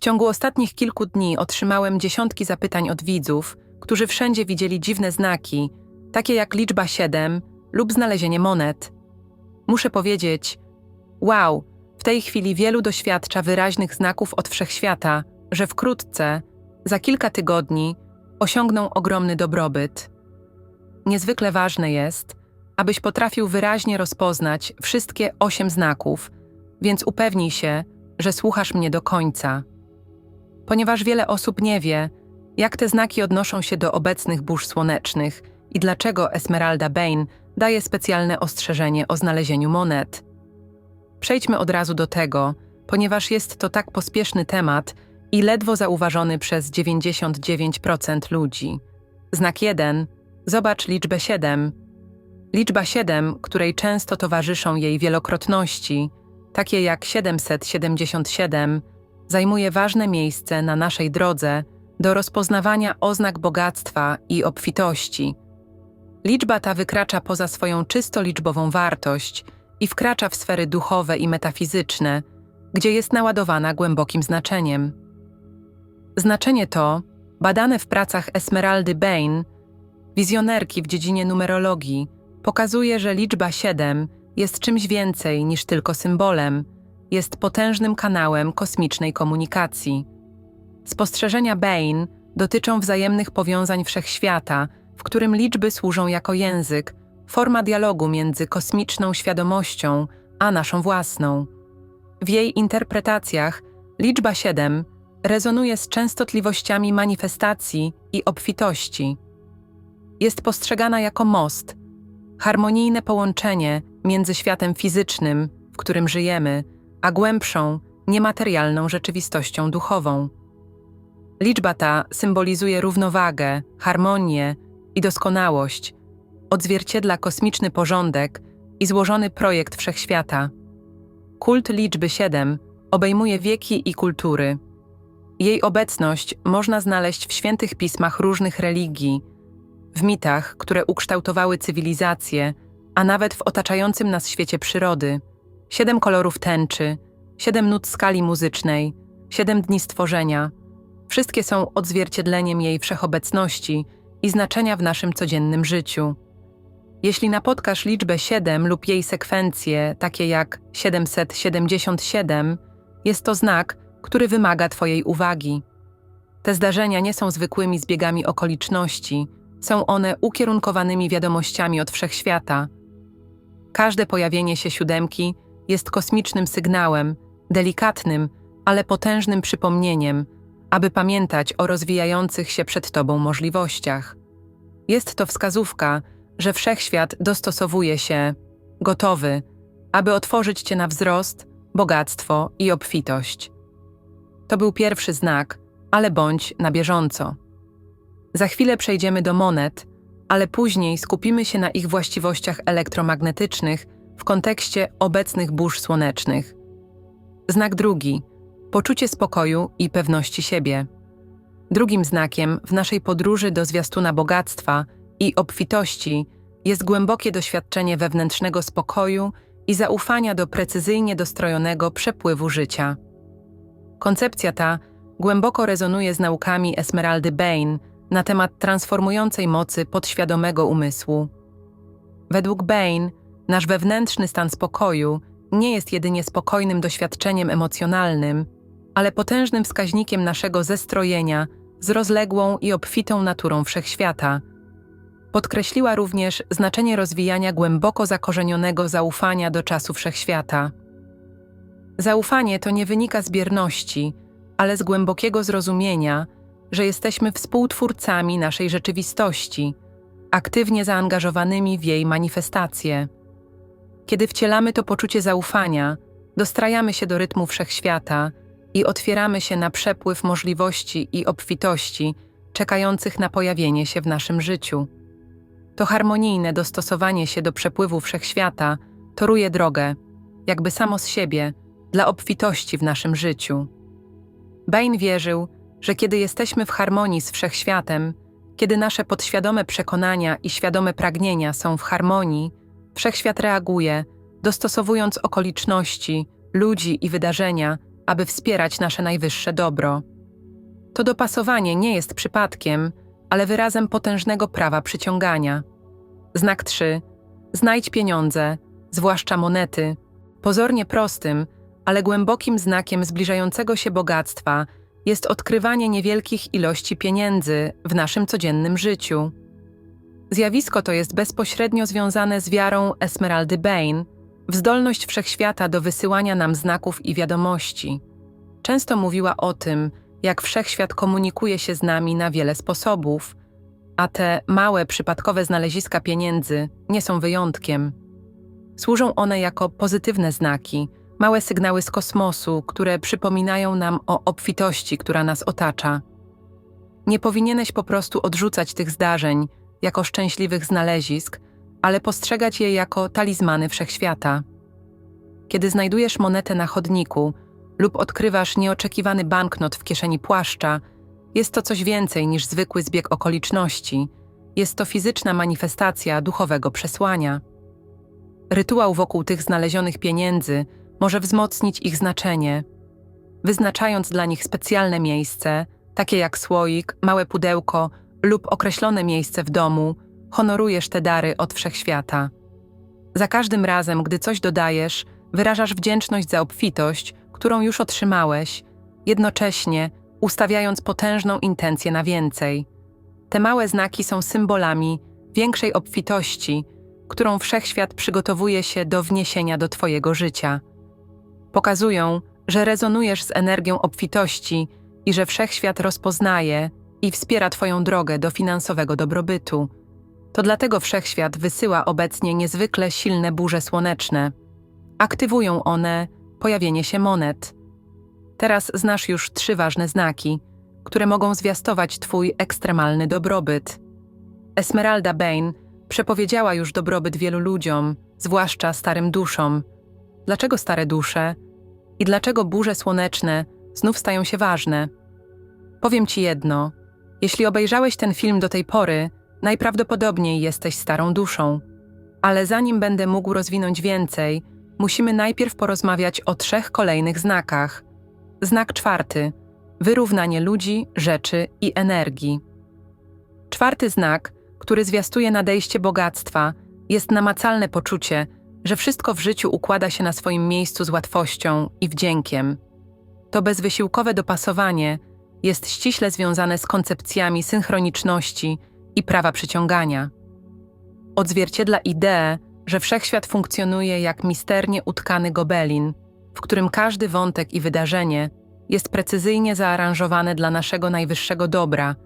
W ciągu ostatnich kilku dni otrzymałem dziesiątki zapytań od widzów, którzy wszędzie widzieli dziwne znaki, takie jak liczba 7 lub znalezienie monet. Muszę powiedzieć, wow, w tej chwili wielu doświadcza wyraźnych znaków od wszechświata, że wkrótce, za kilka tygodni, osiągną ogromny dobrobyt. Niezwykle ważne jest, abyś potrafił wyraźnie rozpoznać wszystkie osiem znaków, więc upewnij się, że słuchasz mnie do końca. Ponieważ wiele osób nie wie, jak te znaki odnoszą się do obecnych burz słonecznych i dlaczego Esmeralda Bain daje specjalne ostrzeżenie o znalezieniu monet. Przejdźmy od razu do tego, ponieważ jest to tak pospieszny temat i ledwo zauważony przez 99% ludzi. Znak 1. Zobacz liczbę 7. Liczba 7, której często towarzyszą jej wielokrotności, takie jak 777, zajmuje ważne miejsce na naszej drodze do rozpoznawania oznak bogactwa i obfitości. Liczba ta wykracza poza swoją czysto liczbową wartość i wkracza w sfery duchowe i metafizyczne, gdzie jest naładowana głębokim znaczeniem. Znaczenie to, badane w pracach Esmeraldy Bain, wizjonerki w dziedzinie numerologii, pokazuje, że liczba 7 jest czymś więcej niż tylko symbolem, jest potężnym kanałem kosmicznej komunikacji. Spostrzeżenia Bain dotyczą wzajemnych powiązań wszechświata, w którym liczby służą jako język, forma dialogu między kosmiczną świadomością a naszą własną. W jej interpretacjach liczba 7 rezonuje z częstotliwościami manifestacji i obfitości. Jest postrzegana jako most, harmonijne połączenie między światem fizycznym, w którym żyjemy, a głębszą, niematerialną rzeczywistością duchową. Liczba ta symbolizuje równowagę, harmonię i doskonałość, odzwierciedla kosmiczny porządek i złożony projekt wszechświata. Kult liczby 7 obejmuje wieki i kultury. Jej obecność można znaleźć w świętych pismach różnych religii, w mitach, które ukształtowały cywilizację, a nawet w otaczającym nas świecie przyrody. Siedem kolorów tęczy, siedem nut skali muzycznej, siedem dni stworzenia. Wszystkie są odzwierciedleniem jej wszechobecności i znaczenia w naszym codziennym życiu. Jeśli napotkasz liczbę 7 lub jej sekwencje, takie jak 777, jest to znak, który wymaga Twojej uwagi. Te zdarzenia nie są zwykłymi zbiegami okoliczności, są one ukierunkowanymi wiadomościami od wszechświata. Każde pojawienie się siódemki jest kosmicznym sygnałem, delikatnym, ale potężnym przypomnieniem, aby pamiętać o rozwijających się przed Tobą możliwościach. Jest to wskazówka, że wszechświat dostosowuje się, gotowy, aby otworzyć Cię na wzrost, bogactwo i obfitość. To był pierwszy znak, ale bądź na bieżąco. Za chwilę przejdziemy do monet, ale później skupimy się na ich właściwościach elektromagnetycznych w kontekście obecnych burz słonecznych. Znak drugi poczucie spokoju i pewności siebie. Drugim znakiem w naszej podróży do zwiastuna bogactwa i obfitości jest głębokie doświadczenie wewnętrznego spokoju i zaufania do precyzyjnie dostrojonego przepływu życia. Koncepcja ta głęboko rezonuje z naukami Esmeraldy Bain na temat transformującej mocy podświadomego umysłu. Według Bain, nasz wewnętrzny stan spokoju nie jest jedynie spokojnym doświadczeniem emocjonalnym, ale potężnym wskaźnikiem naszego zestrojenia z rozległą i obfitą naturą wszechświata. Podkreśliła również znaczenie rozwijania głęboko zakorzenionego zaufania do czasu wszechświata. Zaufanie to nie wynika z bierności, ale z głębokiego zrozumienia, że jesteśmy współtwórcami naszej rzeczywistości, aktywnie zaangażowanymi w jej manifestacje. Kiedy wcielamy to poczucie zaufania, dostrajamy się do rytmu wszechświata i otwieramy się na przepływ możliwości i obfitości czekających na pojawienie się w naszym życiu. To harmonijne dostosowanie się do przepływu wszechświata toruje drogę, jakby samo z siebie, dla obfitości w naszym życiu. Bain wierzył, że kiedy jesteśmy w harmonii z wszechświatem, kiedy nasze podświadome przekonania i świadome pragnienia są w harmonii, wszechświat reaguje, dostosowując okoliczności, ludzi i wydarzenia, aby wspierać nasze najwyższe dobro. To dopasowanie nie jest przypadkiem, ale wyrazem potężnego prawa przyciągania. Znak 3. Znajdź pieniądze, zwłaszcza monety, pozornie prostym, ale głębokim znakiem zbliżającego się bogactwa jest odkrywanie niewielkich ilości pieniędzy w naszym codziennym życiu. Zjawisko to jest bezpośrednio związane z wiarą Esmeraldy Bain w zdolność wszechświata do wysyłania nam znaków i wiadomości. Często mówiła o tym, jak wszechświat komunikuje się z nami na wiele sposobów, a te małe, przypadkowe znaleziska pieniędzy nie są wyjątkiem. Służą one jako pozytywne znaki, małe sygnały z kosmosu, które przypominają nam o obfitości, która nas otacza. Nie powinieneś po prostu odrzucać tych zdarzeń jako szczęśliwych znalezisk, ale postrzegać je jako talizmany wszechświata. Kiedy znajdujesz monetę na chodniku lub odkrywasz nieoczekiwany banknot w kieszeni płaszcza, jest to coś więcej niż zwykły zbieg okoliczności. Jest to fizyczna manifestacja duchowego przesłania. Rytuał wokół tych znalezionych pieniędzy może wzmocnić ich znaczenie, wyznaczając dla nich specjalne miejsce, takie jak słoik, małe pudełko lub określone miejsce w domu, honorujesz te dary od wszechświata. Za każdym razem, gdy coś dodajesz, wyrażasz wdzięczność za obfitość, którą już otrzymałeś, jednocześnie ustawiając potężną intencję na więcej. Te małe znaki są symbolami większej obfitości, którą wszechświat przygotowuje się do wniesienia do Twojego życia. Pokazują, że rezonujesz z energią obfitości i że wszechświat rozpoznaje i wspiera Twoją drogę do finansowego dobrobytu. To dlatego wszechświat wysyła obecnie niezwykle silne burze słoneczne. Aktywują one pojawienie się monet. Teraz znasz już trzy ważne znaki, które mogą zwiastować Twój ekstremalny dobrobyt. Esmeralda Bain przepowiedziała już dobrobyt wielu ludziom, zwłaszcza starym duszom. Dlaczego stare dusze? I dlaczego burze słoneczne znów stają się ważne? Powiem Ci jedno. Jeśli obejrzałeś ten film do tej pory, najprawdopodobniej jesteś starą duszą. Ale zanim będę mógł rozwinąć więcej, musimy najpierw porozmawiać o trzech kolejnych znakach. Znak czwarty wyrównanie ludzi, rzeczy i energii. Czwarty znak, który zwiastuje nadejście bogactwa, jest namacalne poczucie, że wszystko w życiu układa się na swoim miejscu z łatwością i wdziękiem. To bezwysiłkowe dopasowanie jest ściśle związane z koncepcjami synchroniczności i prawa przyciągania. Odzwierciedla ideę, że wszechświat funkcjonuje jak misternie utkany gobelin, w którym każdy wątek i wydarzenie jest precyzyjnie zaaranżowane dla naszego najwyższego dobra,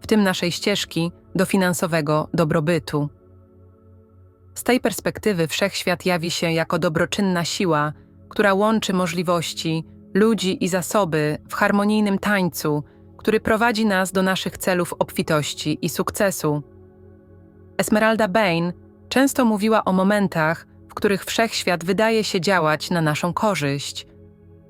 w tym naszej ścieżki do finansowego dobrobytu. Z tej perspektywy wszechświat jawi się jako dobroczynna siła, która łączy możliwości, ludzi i zasoby w harmonijnym tańcu, który prowadzi nas do naszych celów obfitości i sukcesu. Esmeralda Bain często mówiła o momentach, w których wszechświat wydaje się działać na naszą korzyść,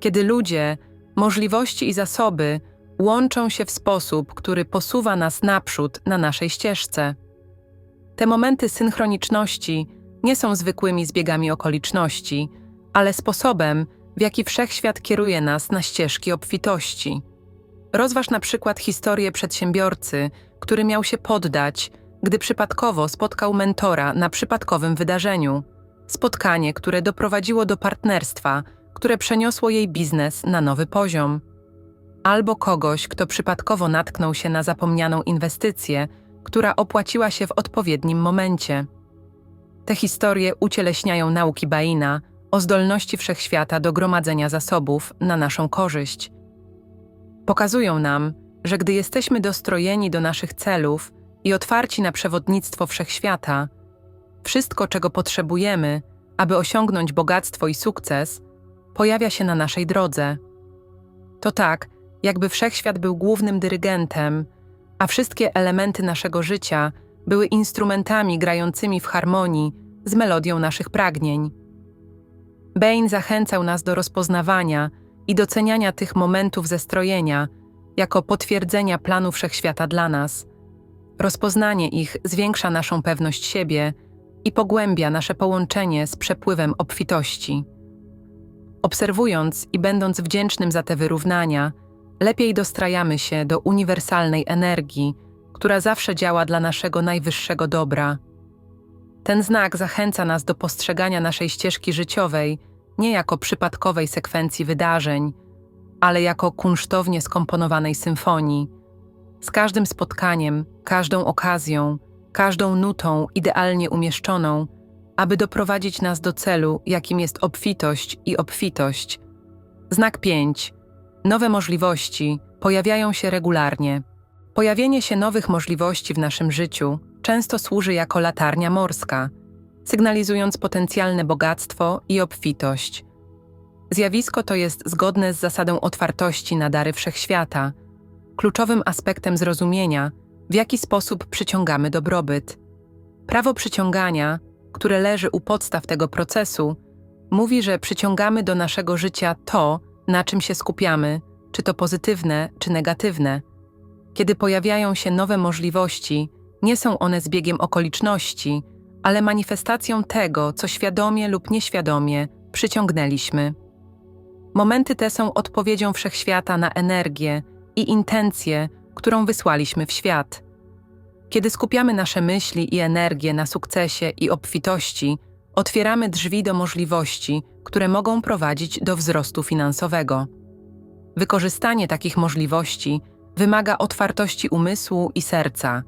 kiedy ludzie, możliwości i zasoby łączą się w sposób, który posuwa nas naprzód na naszej ścieżce. Te momenty synchroniczności nie są zwykłymi zbiegami okoliczności, ale sposobem, w jaki wszechświat kieruje nas na ścieżki obfitości. Rozważ na przykład historię przedsiębiorcy, który miał się poddać, gdy przypadkowo spotkał mentora na przypadkowym wydarzeniu. Spotkanie, które doprowadziło do partnerstwa, które przeniosło jej biznes na nowy poziom. Albo kogoś, kto przypadkowo natknął się na zapomnianą inwestycję, która opłaciła się w odpowiednim momencie. Te historie ucieleśniają nauki Baina o zdolności wszechświata do gromadzenia zasobów na naszą korzyść. Pokazują nam, że gdy jesteśmy dostrojeni do naszych celów i otwarci na przewodnictwo wszechświata, wszystko, czego potrzebujemy, aby osiągnąć bogactwo i sukces, pojawia się na naszej drodze. To tak, jakby wszechświat był głównym dyrygentem, a wszystkie elementy naszego życia były instrumentami grającymi w harmonii z melodią naszych pragnień. Bain zachęcał nas do rozpoznawania i doceniania tych momentów zestrojenia jako potwierdzenia planu wszechświata dla nas. Rozpoznanie ich zwiększa naszą pewność siebie i pogłębia nasze połączenie z przepływem obfitości. Obserwując i będąc wdzięcznym za te wyrównania, lepiej dostrajamy się do uniwersalnej energii, która zawsze działa dla naszego najwyższego dobra. Ten znak zachęca nas do postrzegania naszej ścieżki życiowej nie jako przypadkowej sekwencji wydarzeń, ale jako kunsztownie skomponowanej symfonii. Z każdym spotkaniem, każdą okazją, każdą nutą idealnie umieszczoną, aby doprowadzić nas do celu, jakim jest obfitość i obfitość. Znak 5. Nowe możliwości pojawiają się regularnie. Pojawienie się nowych możliwości w naszym życiu często służy jako latarnia morska, sygnalizując potencjalne bogactwo i obfitość. Zjawisko to jest zgodne z zasadą otwartości na dary wszechświata, kluczowym aspektem zrozumienia, w jaki sposób przyciągamy dobrobyt. Prawo przyciągania, które leży u podstaw tego procesu, mówi, że przyciągamy do naszego życia to, na czym się skupiamy, czy to pozytywne, czy negatywne. Kiedy pojawiają się nowe możliwości, nie są one zbiegiem okoliczności, ale manifestacją tego, co świadomie lub nieświadomie przyciągnęliśmy. Momenty te są odpowiedzią wszechświata na energię i intencję, którą wysłaliśmy w świat. Kiedy skupiamy nasze myśli i energię na sukcesie i obfitości, otwieramy drzwi do możliwości, które mogą prowadzić do wzrostu finansowego. Wykorzystanie takich możliwości wymaga otwartości umysłu i serca,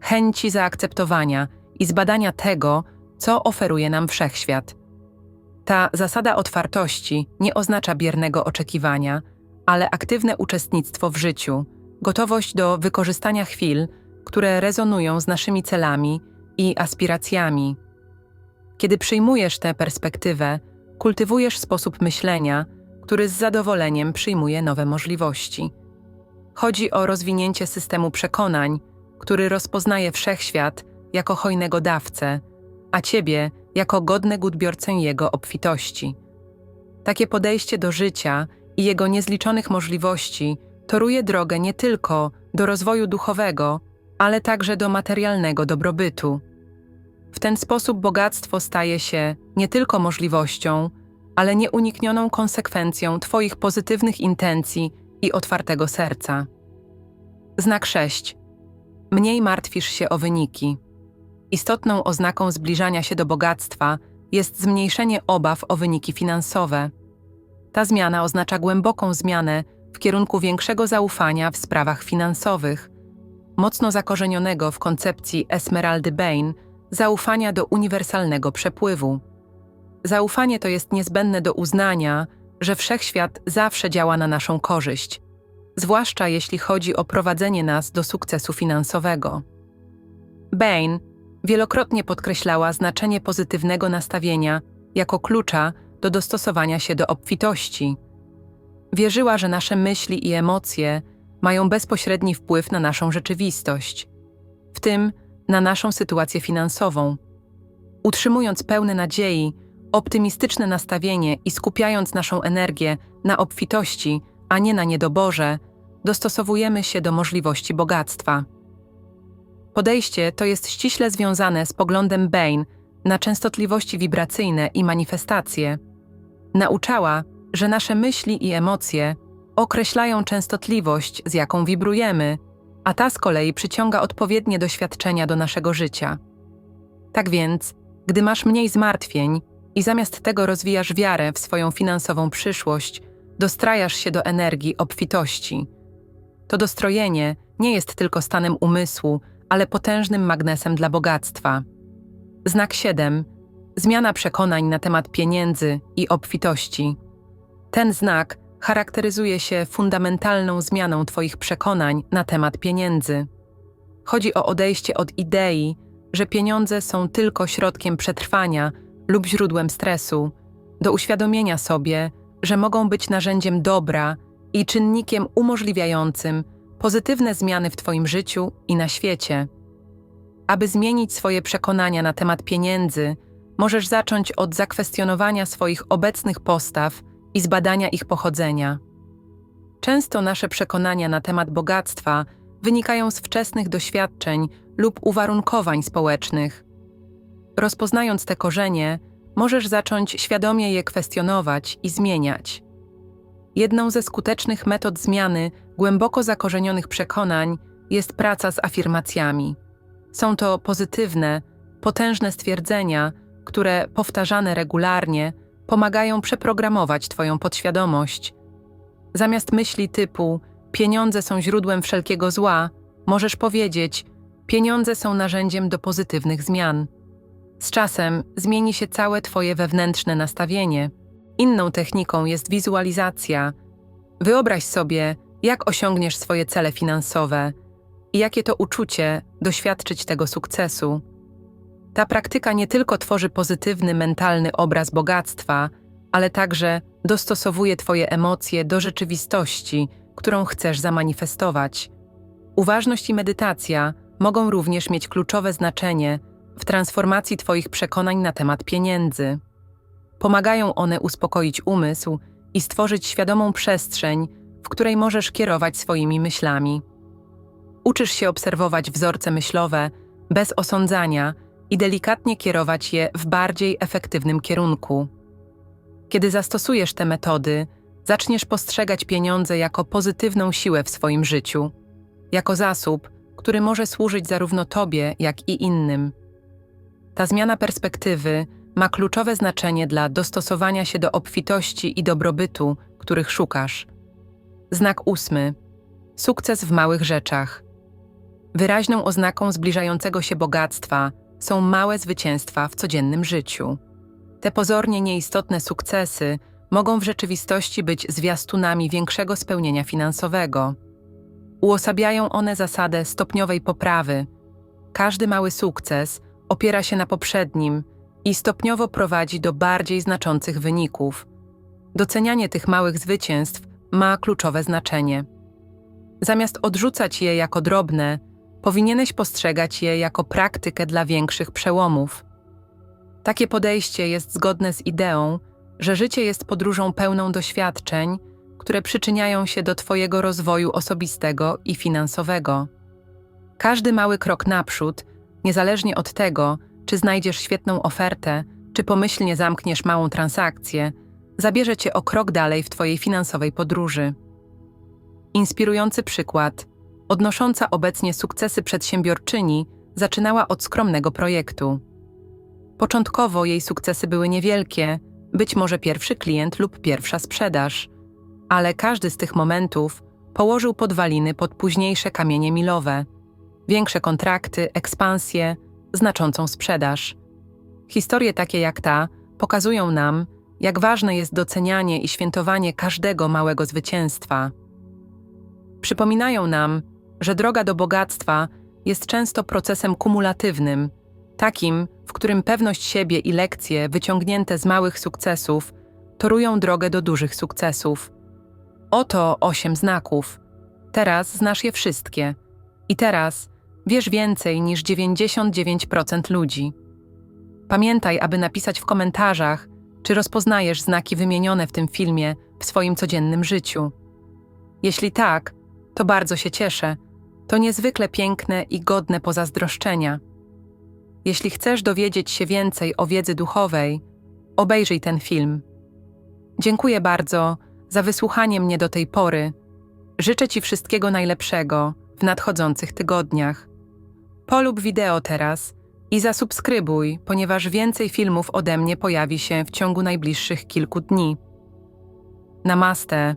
chęci zaakceptowania i zbadania tego, co oferuje nam wszechświat. Ta zasada otwartości nie oznacza biernego oczekiwania, ale aktywne uczestnictwo w życiu, gotowość do wykorzystania chwil, które rezonują z naszymi celami i aspiracjami. Kiedy przyjmujesz tę perspektywę, kultywujesz sposób myślenia, który z zadowoleniem przyjmuje nowe możliwości. Chodzi o rozwinięcie systemu przekonań, który rozpoznaje wszechświat jako hojnego dawcę, a ciebie jako godnego odbiorcę jego obfitości. Takie podejście do życia i jego niezliczonych możliwości toruje drogę nie tylko do rozwoju duchowego, ale także do materialnego dobrobytu. W ten sposób bogactwo staje się nie tylko możliwością, ale nieuniknioną konsekwencją Twoich pozytywnych intencji i otwartego serca. Znak 6. Mniej martwisz się o wyniki. Istotną oznaką zbliżania się do bogactwa jest zmniejszenie obaw o wyniki finansowe. Ta zmiana oznacza głęboką zmianę w kierunku większego zaufania w sprawach finansowych, mocno zakorzenionego w koncepcji Esmeraldy Bain zaufania do uniwersalnego przepływu. Zaufanie to jest niezbędne do uznania, że wszechświat zawsze działa na naszą korzyść, zwłaszcza jeśli chodzi o prowadzenie nas do sukcesu finansowego. Bain wielokrotnie podkreślała znaczenie pozytywnego nastawienia jako klucza do dostosowania się do obfitości. Wierzyła, że nasze myśli i emocje mają bezpośredni wpływ na naszą rzeczywistość, w tym na naszą sytuację finansową. Utrzymując pełne nadziei, optymistyczne nastawienie i skupiając naszą energię na obfitości, a nie na niedoborze, dostosowujemy się do możliwości bogactwa. Podejście to jest ściśle związane z poglądem Bain na częstotliwości wibracyjne i manifestacje. Nauczała, że nasze myśli i emocje określają częstotliwość, z jaką wibrujemy, a ta z kolei przyciąga odpowiednie doświadczenia do naszego życia. Tak więc, gdy masz mniej zmartwień i zamiast tego rozwijasz wiarę w swoją finansową przyszłość, dostrajasz się do energii obfitości. To dostrojenie nie jest tylko stanem umysłu, ale potężnym magnesem dla bogactwa. Znak 7. Zmiana przekonań na temat pieniędzy i obfitości. Ten znak charakteryzuje się fundamentalną zmianą Twoich przekonań na temat pieniędzy. Chodzi o odejście od idei, że pieniądze są tylko środkiem przetrwania lub źródłem stresu, do uświadomienia sobie, że mogą być narzędziem dobra i czynnikiem umożliwiającym pozytywne zmiany w Twoim życiu i na świecie. Aby zmienić swoje przekonania na temat pieniędzy, możesz zacząć od zakwestionowania swoich obecnych postaw i zbadania ich pochodzenia. Często nasze przekonania na temat bogactwa wynikają z wczesnych doświadczeń lub uwarunkowań społecznych. Rozpoznając te korzenie, możesz zacząć świadomie je kwestionować i zmieniać. Jedną ze skutecznych metod zmiany głęboko zakorzenionych przekonań jest praca z afirmacjami. Są to pozytywne, potężne stwierdzenia, które powtarzane regularnie pomagają przeprogramować Twoją podświadomość. Zamiast myśli typu pieniądze są źródłem wszelkiego zła, możesz powiedzieć pieniądze są narzędziem do pozytywnych zmian. Z czasem zmieni się całe Twoje wewnętrzne nastawienie. Inną techniką jest wizualizacja. Wyobraź sobie, jak osiągniesz swoje cele finansowe i jakie to uczucie doświadczyć tego sukcesu. Ta praktyka nie tylko tworzy pozytywny mentalny obraz bogactwa, ale także dostosowuje Twoje emocje do rzeczywistości, którą chcesz zamanifestować. Uważność i medytacja mogą również mieć kluczowe znaczenie w transformacji Twoich przekonań na temat pieniędzy. Pomagają one uspokoić umysł i stworzyć świadomą przestrzeń, w której możesz kierować swoimi myślami. Uczysz się obserwować wzorce myślowe bez osądzania i delikatnie kierować je w bardziej efektywnym kierunku. Kiedy zastosujesz te metody, zaczniesz postrzegać pieniądze jako pozytywną siłę w swoim życiu, jako zasób, który może służyć zarówno Tobie, jak i innym. Ta zmiana perspektywy ma kluczowe znaczenie dla dostosowania się do obfitości i dobrobytu, których szukasz. Znak ósmy. Sukces w małych rzeczach. Wyraźną oznaką zbliżającego się bogactwa są małe zwycięstwa w codziennym życiu. Te pozornie nieistotne sukcesy mogą w rzeczywistości być zwiastunami większego spełnienia finansowego. Uosabiają one zasadę stopniowej poprawy. Każdy mały sukces opiera się na poprzednim i stopniowo prowadzi do bardziej znaczących wyników. Docenianie tych małych zwycięstw ma kluczowe znaczenie. Zamiast odrzucać je jako drobne, powinieneś postrzegać je jako praktykę dla większych przełomów. Takie podejście jest zgodne z ideą, że życie jest podróżą pełną doświadczeń, które przyczyniają się do Twojego rozwoju osobistego i finansowego. Każdy mały krok naprzód, niezależnie od tego, czy znajdziesz świetną ofertę, czy pomyślnie zamkniesz małą transakcję, zabierze Cię o krok dalej w Twojej finansowej podróży. Inspirujący przykład, odnosząca obecnie sukcesy przedsiębiorczyni, zaczynała od skromnego projektu. Początkowo jej sukcesy były niewielkie, być może pierwszy klient lub pierwsza sprzedaż, ale każdy z tych momentów położył podwaliny pod późniejsze kamienie milowe, większe kontrakty, ekspansję, znaczącą sprzedaż. Historie takie jak ta pokazują nam, jak ważne jest docenianie i świętowanie każdego małego zwycięstwa. Przypominają nam, że droga do bogactwa jest często procesem kumulatywnym, takim, w którym pewność siebie i lekcje wyciągnięte z małych sukcesów torują drogę do dużych sukcesów. Oto osiem znaków. Teraz znasz je wszystkie. I teraz wiesz więcej niż 99% ludzi. Pamiętaj, aby napisać w komentarzach, czy rozpoznajesz znaki wymienione w tym filmie w swoim codziennym życiu. Jeśli tak, to bardzo się cieszę. To niezwykle piękne i godne pozazdroszczenia. Jeśli chcesz dowiedzieć się więcej o wiedzy duchowej, obejrzyj ten film. Dziękuję bardzo za wysłuchanie mnie do tej pory. Życzę Ci wszystkiego najlepszego w nadchodzących tygodniach. Polub wideo teraz i zasubskrybuj, ponieważ więcej filmów ode mnie pojawi się w ciągu najbliższych kilku dni. Namaste.